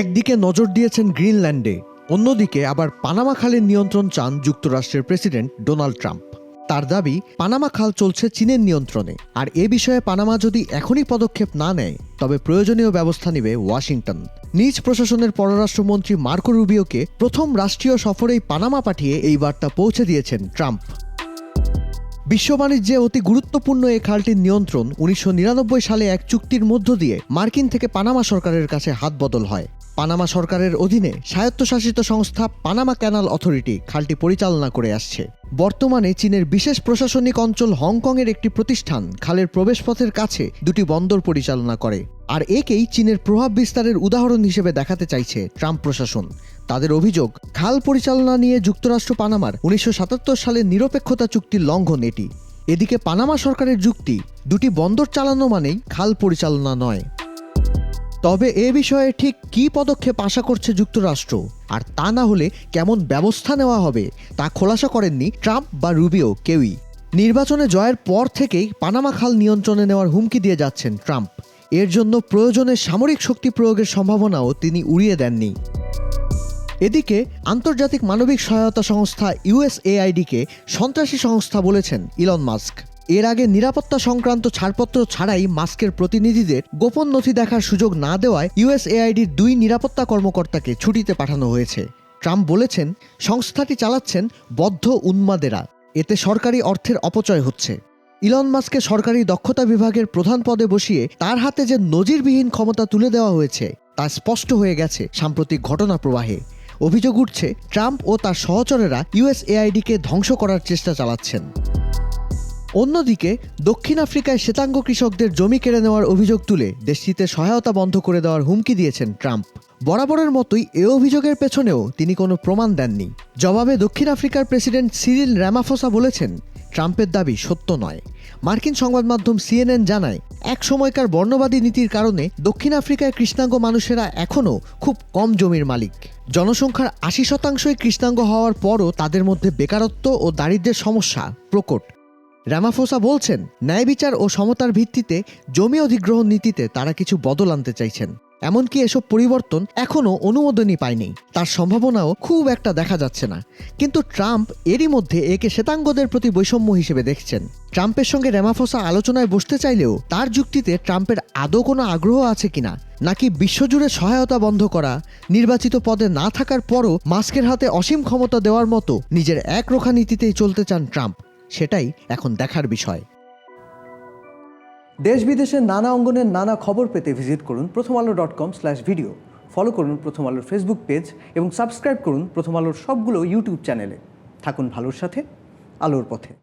একদিকে নজর দিয়েছেন গ্রিনল্যান্ডে, অন্যদিকে আবার পানামা খালের নিয়ন্ত্রণ চান যুক্তরাষ্ট্রের প্রেসিডেন্ট ডোনাল্ড ট্রাম্প। তার দাবি, পানামা খাল চলছে চীনের নিয়ন্ত্রণে, আর এ বিষয়ে পানামা যদি এখনই পদক্ষেপ না নেয়, তবে প্রয়োজনীয় ব্যবস্থা নেবে ওয়াশিংটন। নিজ প্রশাসনের পররাষ্ট্রমন্ত্রী মার্কো রুবিওকে প্রথম রাষ্ট্রীয় সফরেই পানামা পাঠিয়ে এই বার্তা পৌঁছে দিয়েছেন ট্রাম্প। বিশ্ব বাণিজ্যে অতি গুরুত্বপূর্ণ এই খালটির নিয়ন্ত্রণ উনিশশো নিরানব্বই সালে এক চুক্তির মধ্য দিয়ে মার্কিন থেকে পানামা সরকারের কাছে হাত বদল হয়। পানামা সরকারের অধীনে স্বায়ত্তশাসিত সংস্থা পানামা ক্যানাল অথরিটি খালটি পরিচালনা করে আসছে। বর্তমানে চীনের বিশেষ প্রশাসনিক অঞ্চল হংকংয়ের একটি প্রতিষ্ঠান খালের প্রবেশপথের কাছে দুটি বন্দর পরিচালনা করে। আর একেই চীনের প্রভাব বিস্তারের উদাহরণ হিসেবে দেখাতে চাইছে ট্রাম্প প্রশাসন। তাদের অভিযোগ, খাল পরিচালনা নিয়ে যুক্তরাষ্ট্র পানামার উনিশশো সাতাত্তর সালের নিরপেক্ষতা চুক্তির লঙ্ঘন এটি। এদিকে পানামা সরকারের যুক্তি, দুটি বন্দর চালানো মানেই খাল পরিচালনা নয়। তবে এ বিষয়ে ঠিক কী পদক্ষেপ আশা করছে যুক্তরাষ্ট্র? আর তা না হলে কেমন ব্যবস্থা নেওয়া হবে, তা খোলাসা করেননি ট্রাম্প বা রুবিও, কেউই। নির্বাচনে জয়ের পর থেকেই পানামা খাল নিয়ন্ত্রণে নেওয়ার হুমকি দিয়ে যাচ্ছেন ট্রাম্প। এর জন্য প্রয়োজনে সামরিক শক্তি প্রয়োগের সম্ভাবনাও তিনি উড়িয়ে দেননি। এদিকে, আন্তর্জাতিক মানবিক সহায়তা সংস্থা ইউএসএআইডিকে সন্ত্রাসী সংস্থা বলেছেন ইলন মাস্ক। এর আগে নিরাপত্তা সংক্রান্ত ছাড়পত্র ছাড়াই মাস্কের প্রতিনিধিদের গোপন নথি দেখার সুযোগ না দেওয়ায় ইউএসএআইডির দুই নিরাপত্তা কর্মকর্তাকে ছুটিতে পাঠানো হয়েছে। ট্রাম্প বলেছেন, সংস্থাটি চালাচ্ছেন বদ্ধ উন্মাদেরা। এতে সরকারি অর্থের অপচয় হচ্ছে। ইলন মাস্ককে সরকারি দক্ষতা বিভাগের প্রধান পদে বসিয়ে তার হাতে যে নজিরবিহীন ক্ষমতা তুলে দেওয়া হয়েছে, তা স্পষ্ট হয়ে গেছে সাম্প্রতিক ঘটনা প্রবাহে অভিযোগ উঠছে, ট্রাম্প ও তার সহচরেরা ইউএসএআইডিকে ধ্বংস করার চেষ্টা চালাচ্ছেন। অন্যদিকে, দক্ষিণ আফ্রিকায় শ্বেতাঙ্গ কৃষকদের জমি কেড়ে নেওয়ার অভিযোগ তুলে দেশটিতে সহায়তা বন্ধ করে দেওয়ার হুমকি দিয়েছেন ট্রাম্প। বরাবরের মতোই এ অভিযোগের পেছনেও তিনি কোনো প্রমাণ দেননি। জবাবে দক্ষিণ আফ্রিকার প্রেসিডেন্ট সিরিল র্যামাফোসা বলেছেন, ট্রাম্পের দাবি সত্য নয়। মার্কিন সংবাদ মাধ্যম সিএনএন জানায়, এক সময়কার বর্ণবাদী নীতির কারণে দক্ষিণ আফ্রিকায় কৃষ্ণাঙ্গ মানুষেরা এখনও খুব কম জমির মালিক। জনসংখ্যার আশি শতাংশই কৃষ্ণাঙ্গ হওয়ার পরও তাদের মধ্যে বেকারত্ব ও দারিদ্র্যের সমস্যা প্রকট। রামাফোসা বলছেন, ন্যায় বিচার ও সমতার ভিত্তিতে জমি অধিগ্রহণ নীতিতে তারা কিছু বদল আনতে চাইছেন। এমনকি এসব পরিবর্তন এখনও অনুমোদনই পায়নি। তার সম্ভাবনাও খুব একটা দেখা যাচ্ছে না। কিন্তু ট্রাম্প এরই মধ্যে একে শ্বেতাঙ্গদের প্রতি বৈষম্য হিসেবে দেখছেন। ট্রাম্পের সঙ্গে র্যামাফোসা আলোচনায় বসতে চাইলেও তার যুক্তিতে ট্রাম্পের আদৌ কোনো আগ্রহ আছে কিনা, নাকি বিশ্বজুড়ে সহায়তা বন্ধ করা, নির্বাচিত পদে না থাকার পরও মাস্কের হাতে অসীম ক্ষমতা দেওয়ার মতো নিজের একরোখা নীতিতেই চলতে চান ট্রাম্প। সেটাই এখন দেখার বিষয়। দেশ বিদেশের নানা অঙ্গনের নানা খবর পেতে ভিজিট করুন Prothom Alo dot com slash video. Follow করুন প্রথম আলোর ফেসবুক পেজ এবং সাবস্ক্রাইব করুন প্রথম আলোর সবগুলো ইউটিউব চ্যানেলে। থাকুন ভালোর সাথে, আলোর পথে।